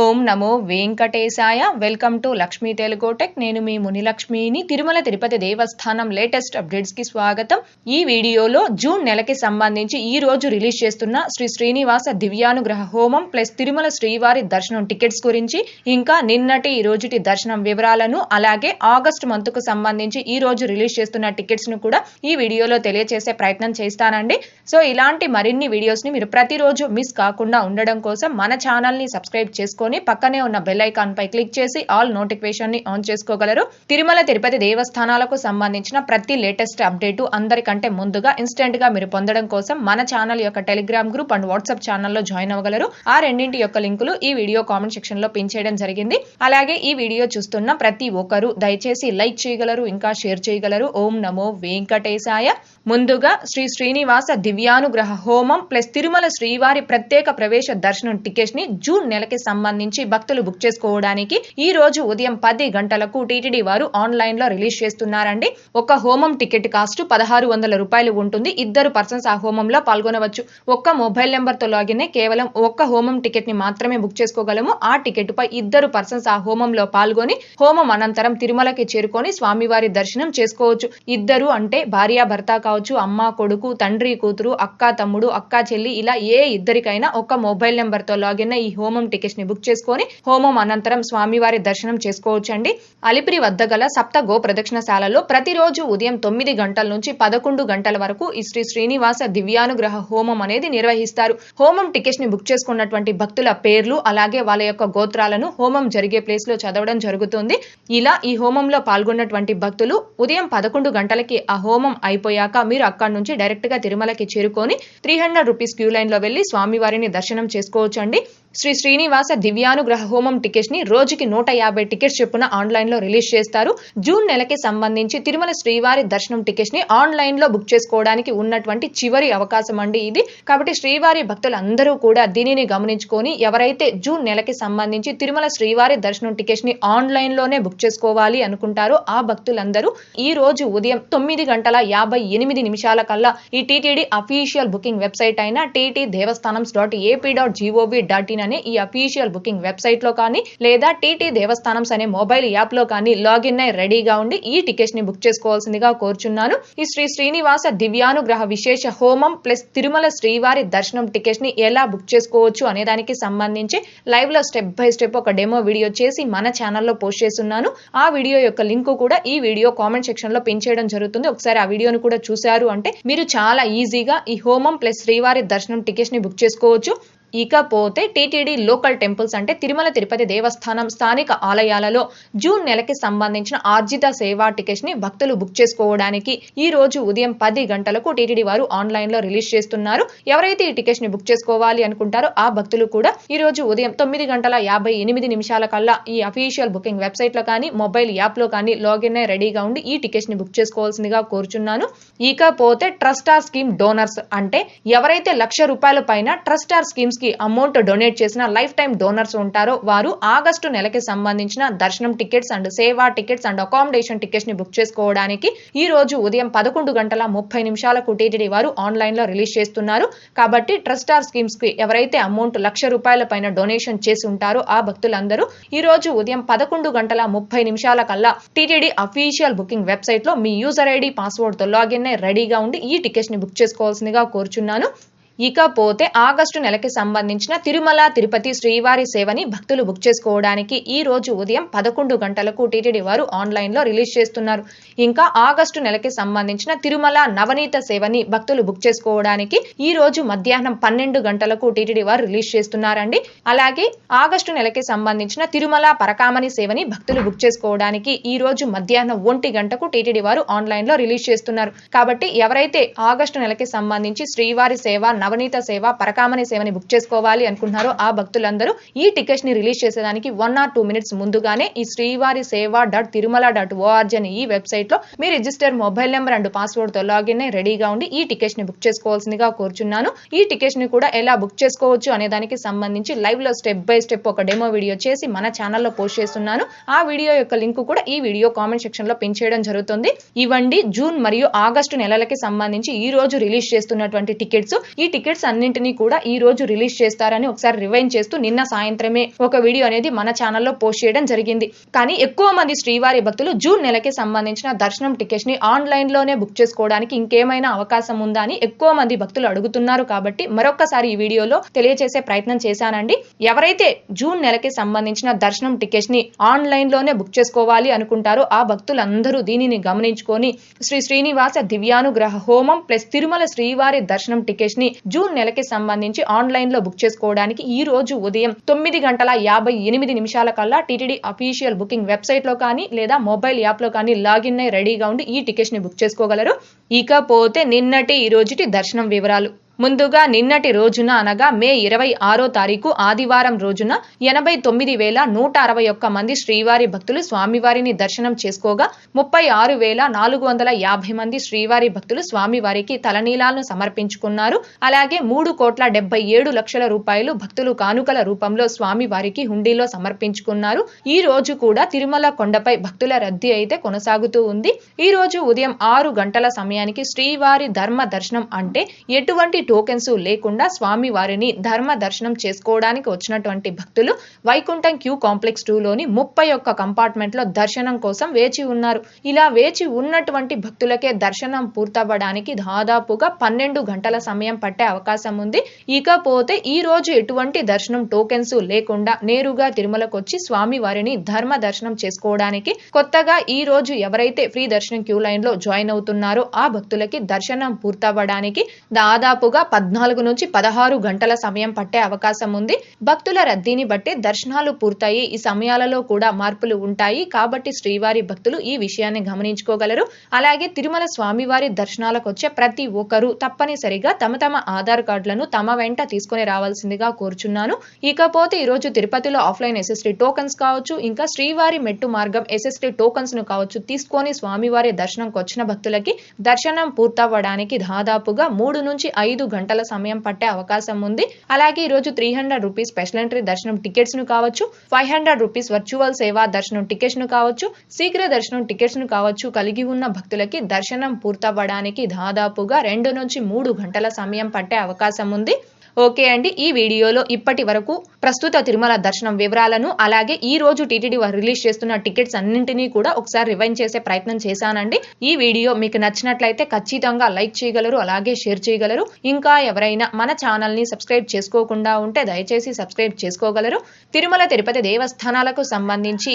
ఓం నమో వెంకటేశాయ. Welcome to Lakshmi తెలుగోటెక్ నేను మీ మునిలక్ష్మిని. తిరుమల తిరుపతి దేవస్థానం latest అప్డేట్స్కి స్వాగతం. ఈ వీడియోలో జూన్ నెలకి సంబంధించి ఈ రోజు రిలీజ్ చేస్తున్న శ్రీ శ్రీనివాస దివ్యానుగ్రహ హోమం ప్లస్ తిరుమల శ్రీవారి దర్శనం టికెట్స్ గురించి ఇంకా నిన్నటి ఈ రోజుటి దర్శనం వివరాలను అలాగే ఆగస్ట్ మంత్కు సంబంధించి ఈ రోజు రిలీజ్ చేస్తున్న టికెట్స్ను కూడా ఈ వీడియోలో తెలియజేసే ప్రయత్నం చేస్తానండి. సో ఇలాంటి మరిన్ని వీడియోస్ని మీరు ప్రతిరోజు మిస్ కాకుండా ఉండడం కోసం మన ఛానల్ని సబ్స్క్రైబ్ చేసుకుని పక్కనే ఉన్న బెల్ ఐకాన్ పై క్లిక్ చేసి ఆల్ నోటిఫికేషన్ని ఆన్ చేసుకోగలరు. తిరుమల తిరుపతి దేవస్థానాలకు సంబంధించిన ప్రతి లేటెస్ట్ అప్డేట్ అందరికంటే ముందుగా ఇన్స్టెంట్గా మీరు పొందడం కోసం మన ఛానల్ యొక్క టెలిగ్రామ్ గ్రూప్ అండ్ వాట్సాప్ ఛానల్లో జాయిన్ అవ్వగలరు. ఆ రెండింటి యొక్క లింకులు ఈ వీడియో కామెంట్ సెక్షన్లో పిన్ చేయడం జరిగింది. అలాగే ఈ వీడియో చూస్తున్న ప్రతి ఒక్కరూ దయచేసి లైక్ చేయగలరు ఇంకా షేర్ చేయగలరు. ఓం నమో వెంకటేశాయ. ముందుగా శ్రీ శ్రీనివాస దివ్యానుగ్రహ హోమం ప్లస్ తిరుమల శ్రీవారి ప్రత్యేక ప్రవేశ దర్శనం టికెట్స్ని జూన్ నెలకి సంబంధించి భక్తులు బుక్ చేసుకోవడానికి ఈ రోజు ఉదయం పది గంటలకు టీటీడీ వారు ఆన్లైన్లో రిలీజ్ చేస్తున్నారండి. ఒక హోమం టికెట్ కాస్ట్ పదహారు వందల రూపాయలు ఉంటుంది. ఇద్దరు పర్సన్స్ ఆ హోమంలో పాల్గొనవచ్చు. ఒక్క మొబైల్ నెంబర్తో లాగిన్ కేవలం ఒక్క హోమం టికెట్ని మాత్రమే బుక్ చేసుకోగలము. ఆ టికెట్ పై ఇద్దరు పర్సన్స్ ఆ హోమంలో పాల్గొని హోమం అనంతరం తిరుమలకి చేరుకొని స్వామివారి దర్శనం చేసుకోవచ్చు. ఇద్దరు అంటే భార్య భర్త కావచ్చు అమ్మ కొడుకు తండ్రి కూతురు అక్క తమ్ముడు అక్క చెల్లి ఇలా ఏ ఇద్దరికైనా ఒక మొబైల్ నెంబర్తో లాగిన్ ఈ హోమం టికెట్స్ని బుక్ బుక్ చేసుకొని హోమం అనంతరం స్వామివారి దర్శనం చేసుకోవచ్చు అండి అలిపిరి వద్ద గల సప్త గో ప్రదక్షిణశాలలో ప్రతిరోజు ఉదయం తొమ్మిది గంటల నుంచి పదకొండు గంటల వరకు ఈ శ్రీ శ్రీనివాస దివ్యానుగ్రహ హోమం అనేది నిర్వహిస్తారు. హోమం టికెట్స్ని బుక్ చేసుకున్నటువంటి భక్తుల పేర్లు అలాగే వాళ్ళ యొక్క గోత్రాలను హోమం జరిగే ప్లేస్లో చదవడం జరుగుతుంది. ఇలా ఈ హోమంలో పాల్గొన్నటువంటి భక్తులు ఉదయం పదకొండు గంటలకి ఆ హోమం అయిపోయాక మీరు అక్కడి నుంచి డైరెక్ట్గా తిరుమలకి చేరుకొని త్రీ హండ్రెడ్ రూపీస్ క్యూ లైన్లో వెళ్ళి స్వామివారిని దర్శనం చేసుకోవచ్చు అండి శ్రీ శ్రీనివాస దివ్యానుగ్రహ హోమం టికెట్స్ని రోజుకి నూట యాభై టికెట్స్ చొప్పున ఆన్లైన్లో రిలీజ్ చేస్తారు. జూన్ నెలకి సంబంధించి తిరుమల శ్రీవారి దర్శనం టికెట్స్ని ఆన్లైన్లో బుక్ చేసుకోవడానికి ఉన్నటువంటి చివరి అవకాశం అండి ఇది. కాబట్టి శ్రీవారి భక్తులందరూ కూడా దీనిని గమనించుకొని ఎవరైతే జూన్ నెలకి సంబంధించి తిరుమల శ్రీవారి దర్శనం టికెట్స్ని ఆన్లైన్లోనే బుక్ చేసుకోవాలి అనుకుంటారో ఆ భక్తులందరూ ఈ రోజు ఉదయం తొమ్మిది గంటల యాభై ఎనిమిది నిమిషాల కల్లా ఈ టీటీడీ అఫీషియల్ బుకింగ్ వెబ్సైట్ అయిన TT devasthanam dot AP dot G O V dot in అని ఈ అఫీషియల్ బుకింగ్ వెబ్సైట్లో కానీ లేదా టీటీ దేవస్థానమ్స్ అనే మొబైల్ యాప్లో కానీ లాగిన్ అయి రెడీగా ఉండి ఈ టికెట్స్ని బుక్ చేసుకోవాల్సిందిగా కోరుచున్నాను. ఈ శ్రీ శ్రీనివాస దివ్యానుగ్రహ విశేష హోమం ప్లస్ తిరుమల శ్రీవారి దర్శనం టికెట్స్ని ఎలా బుక్ చేసుకోవచ్చు అనే దానికి సంబంధించి లైవ్లో స్టెప్ బై స్టెప్ ఒక డెమో వీడియో చేసి మన ఛానల్లో పోస్ట్ చేస్తున్నాను. ఆ వీడియో యొక్క లింక్ కూడా ఈ వీడియో కామెంట్ సెక్షన్లో పిన్ చేయడం జరుగుతుంది. ఒకసారి ఆ వీడియోను కూడా చూశారు అంటే మీరు చాలా ఈజీగా ఈ హోమం ప్లస్ శ్రీవారి దర్శనం టికెట్స్ని బుక్ చేసుకోవచ్చు. ఇకపోతే టీటీడీ లోకల్ టెంపుల్స్ అంటే తిరుమల తిరుపతి దేవస్థానం స్థానిక ఆలయాలలో జూన్ నెలకి సంబంధించిన ఆర్జిత సేవా టికెట్స్ని భక్తులు బుక్ చేసుకోవడానికి ఈ రోజు ఉదయం పది గంటలకు టీటీడీ వారు ఆన్లైన్లో రిలీజ్ చేస్తున్నారు. ఎవరైతే ఈ టికెట్స్ని బుక్ చేసుకోవాలి అనుకుంటారో ఆ భక్తులు కూడా ఈ రోజు ఉదయం తొమ్మిది గంటల యాభై ఎనిమిది నిమిషాల కల్లా ఈ అఫీషియల్ బుకింగ్ వెబ్సైట్లో కానీ మొబైల్ యాప్లో కానీ లాగిన్ అయి రెడీగా ఉండి ఈ టికెట్స్ని బుక్ చేసుకోవాల్సిందిగా కోరుచున్నాను. ఇకపోతే ట్రస్టార్ స్కీమ్ డోనర్స్ అంటే ఎవరైతే లక్ష రూపాయల పైన ట్రస్టార్ స్కీమ్స్ కి అమౌంట్ డొనేట్ చేసిన లైఫ్ టైం డోనర్స్ ఉంటారో వారు ఆగస్టు నెలకి సంబంధించిన దర్శనం టికెట్స్ అండ్ సేవా టికెట్స్ అండ్ అకామిడేషన్ టికెట్స్ని బుక్ చేసుకోవడానికి ఈ రోజు ఉదయం పదకొండు గంటల ముప్పై నిమిషాలకు టీటీడీ వారు ఆన్లైన్లో రిలీజ్ చేస్తున్నారు. కాబట్టి ట్రస్టార్ స్కీమ్స్కి ఎవరైతే అమౌంట్ లక్ష రూపాయల పైన డొనేషన్ చేసి ఉంటారో ఆ భక్తులందరూ ఈ రోజు ఉదయం పదకొండు గంటల ముప్పై నిమిషాల కల్లా టీటీడీ అఫీషియల్ బుకింగ్ వెబ్సైట్లో మీ యూజర్ ఐడి పాస్వర్డ్తో లాగిన్ అయి రెడీగా ఉండి ఈ టికెట్స్ని బుక్ చేసుకోవాల్సిందిగా కోరుచున్నాను. ఇకపోతే ఆగస్టు నెలకి సంబంధించిన తిరుమల తిరుపతి శ్రీవారి సేవని భక్తులు బుక్ చేసుకోవడానికి ఈ రోజు ఉదయం పదకొండు గంటలకు టీటీడీ వారు ఆన్లైన్లో రిలీజ్ చేస్తున్నారు. ఇంకా ఆగస్టు నెలకి సంబంధించిన తిరుమల నవనీత సేవని భక్తులు బుక్ చేసుకోవడానికి ఈ రోజు మధ్యాహ్నం పన్నెండు గంటలకు టీటీడీ వారు రిలీజ్ చేస్తున్నారండి. అలాగే ఆగస్టు నెలకి సంబంధించిన తిరుమల పరకామణి సేవని భక్తులు బుక్ చేసుకోవడానికి ఈ రోజు మధ్యాహ్నం ఒంటి గంటకు టీటీడీ వారు ఆన్లైన్లో రిలీజ్ చేస్తున్నారు. కాబట్టి ఎవరైతే ఆగస్టు నెలకి సంబంధించి శ్రీవారి సేవ నవనీత సేవ పరకామణి సేవని బుక్ చేసుకోవాలి అనుకుంటున్నారో ఆ భక్తులందరూ ఈ టికెట్స్ని రిలీజ్ చేసేదానికి వన్ ఆర్ టూ మినిట్స్ ముందుగానే ఈ శ్రీవారి సేవ డాట్ తిరుమల డాట్ ఓఆర్జీ అనే ఈ వెబ్సైట్లో మీ రిజిస్టర్ మొబైల్ నెంబర్ అండ్ పాస్వర్డ్తో లాగిన్ అయి రెడీగా ఉండి ఈ టికెట్స్ని బుక్ చేసుకోవాల్సిందిగా కోరుచున్నాను. ఈ టికెట్స్ని కూడా ఎలా బుక్ చేసుకోవచ్చు అనే దానికి సంబంధించి లైవ్లో స్టెప్ బై స్టెప్ ఒక డెమో వీడియో చేసి మన ఛానల్లో పోస్ట్ చేస్తున్నాను. ఆ వీడియో యొక్క లింక్ కూడా ఈ వీడియో కామెంట్ సెక్షన్లో పిన్ చేయడం జరుగుతుంది. ఇవ్వండి జూన్ మరియు ఆగస్టు నెలలకి సంబంధించి ఈ రోజు రిలీజ్ చేస్తున్నటువంటి టికెట్స్ ఈ టికెట్స్ అన్నింటినీ కూడా ఈ రోజు రిలీజ్ చేస్తారని ఒకసారి రివైన్ చేస్తూ నిన్న సాయంత్రమే ఒక వీడియో అనేది మన ఛానల్లో పోస్ట్ చేయడం జరిగింది. కానీ ఎక్కువ మంది శ్రీవారి భక్తులు జూన్ నెలకి సంబంధించిన దర్శనం టికెట్స్ని ఆన్లైన్లోనే బుక్ చేసుకోవడానికి ఇంకేమైనా అవకాశం ఉందా అని ఎక్కువ మంది భక్తులు అడుగుతున్నారు కాబట్టి మరొకసారి ఈ వీడియోలో తెలియజేసే ప్రయత్నం చేశానండి. ఎవరైతే జూన్ నెలకి సంబంధించిన దర్శనం టికెట్స్ని ఆన్లైన్లోనే బుక్ చేసుకోవాలి అనుకుంటారో ఆ భక్తులందరూ దీనిని గమనించుకొని శ్రీ శ్రీనివాస దివ్యానుగ్రహ హోమం ప్లస్ తిరుమల శ్రీవారి దర్శనం టికెట్స్ని జూన్ నెలకి సంబంధించి ఆన్లైన్లో బుక్ చేసుకోవడానికి ఈ రోజు ఉదయం తొమ్మిది గంటల యాభై ఎనిమిది నిమిషాల కల్లా టీటీడీ అఫీషియల్ బుకింగ్ వెబ్సైట్లో కానీ లేదా మొబైల్ యాప్లో కానీ లాగిన్ అయి రెడీగా ఉండి ఈ టికెట్స్ని బుక్ చేసుకోగలరు. ఇకపోతే నిన్నటి ఈ రోజుటి దర్శనం వివరాలు. ముందుగా నిన్నటి రోజున అనగా మే ఇరవై ఆరో తారీఖు ఆదివారం రోజున ఎనభై తొమ్మిది వేల నూట అరవై ఒక్క మంది శ్రీవారి భక్తులు స్వామివారిని దర్శనం చేసుకోగా ముప్పై ఆరు వేల నాలుగు వందల యాభై మంది శ్రీవారి భక్తులు స్వామివారికి తలనీలాలను సమర్పించుకున్నారు. అలాగే మూడు కోట్ల డెబ్బై ఏడు లక్షల రూపాయలు భక్తులు కానుకల రూపంలో స్వామివారికి హుండీలో సమర్పించుకున్నారు. ఈ రోజు కూడా తిరుమల కొండపై భక్తుల రద్దీ అయితే కొనసాగుతూ ఉంది. ఈ రోజు ఉదయం ఆరు గంటల సమయానికి శ్రీవారి ధర్మ దర్శనం అంటే ఎటువంటి టోకెన్స్ లేకుండా స్వామి వారిని ధర్మ దర్శనం చేసుకోవడానికి వచ్చినటువంటి భక్తులు వైకుంఠం క్యూ కాంప్లెక్స్లోని ముప్పై ఒక్క కంపార్ట్మెంట్లో దర్శనం కోసం వేచి ఉన్నారు. ఇలా వేచి ఉన్నటువంటి భక్తులకే దర్శనం పూర్తవ్వడానికి దాదాపుగా పన్నెండు గంటల సమయం పట్టే అవకాశం ఉంది. ఇకపోతే ఈ రోజు ఎటువంటి దర్శనం టోకెన్స్ లేకుండా నేరుగా తిరుమలకు వచ్చి స్వామి వారిని ధర్మ దర్శనం చేసుకోవడానికి కొత్తగా ఈ రోజు ఎవరైతే ఫ్రీ దర్శనం క్యూ లైన్లో జాయిన్ అవుతున్నారో ఆ భక్తులకి దర్శనం పూర్తవ్వడానికి దాదాపుగా పద్నాలుగు నుంచి పదహారు గంటల సమయం పట్టే అవకాశం ఉంది. భక్తుల రద్దీని బట్టి దర్శనాలు పూర్తయి ఈ సమయాలలో కూడా మార్పులు ఉంటాయి. కాబట్టి శ్రీవారి భక్తులు ఈ విషయాన్ని గమనించుకోగలరు. అలాగే తిరుమల స్వామివారి దర్శనాలకు వచ్చే ప్రతి ఒక్కరూ తప్పనిసరిగా తమ తమ ఆధార్ కార్డులను తమ వెంట తీసుకొని రావాల్సిందిగా కోరుచున్నాను. ఇకపోతే ఈ రోజు తిరుపతిలో ఆఫ్లైన్ ఎస్ఎస్టీ టోకన్స్ కావచ్చు ఇంకా శ్రీవారి మెట్టు మార్గం ఎస్ఎస్టీ టోకన్స్ను కావచ్చు తీసుకొని స్వామివారి దర్శనంకి వచ్చిన భక్తులకి దర్శనం పూర్తవ్వడానికి దాదాపుగా మూడు నుంచి ఐదు గంటల సమయం పట్టే అవకాశం ఉంది. అలాగే ఈ రోజు three hundred rupees special entry దర్శనం టికెట్స్ను కావచ్చు ఫైవ్ హండ్రెడ్ రూపీస్ వర్చువల్ సేవా దర్శనం టికెట్స్ను కావచ్చు శీఘ్ర దర్శనం టికెట్స్ను కావచ్చు కలిగి ఉన్న భక్తులకి దర్శనం పూర్తవ్వడానికి దాదాపుగా రెండు నుంచి మూడు గంటల సమయం పట్టే అవకాశం ఉంది. ఓకే అండి. ఈ వీడియోలో ఇప్పటి వరకు ప్రస్తుత తిరుమల దర్శనం వివరాలను అలాగే ఈ రోజు టీటీడీ వారు రిలీజ్ చేస్తున్న టికెట్స్ అన్నింటినీ కూడా ఒకసారి రివైండ్ చేసే ప్రయత్నం చేశానండి. ఈ వీడియో మీకు నచ్చినట్లయితే ఖచ్చితంగా లైక్ చేయగలరు అలాగే షేర్ చేయగలరు. ఇంకా ఎవరైనా మన ఛానల్ని సబ్స్క్రైబ్ చేసుకోకుండా ఉంటే దయచేసి సబ్స్క్రైబ్ చేసుకోగలరు. తిరుమల తిరుపతి దేవస్థానాలకు సంబంధించి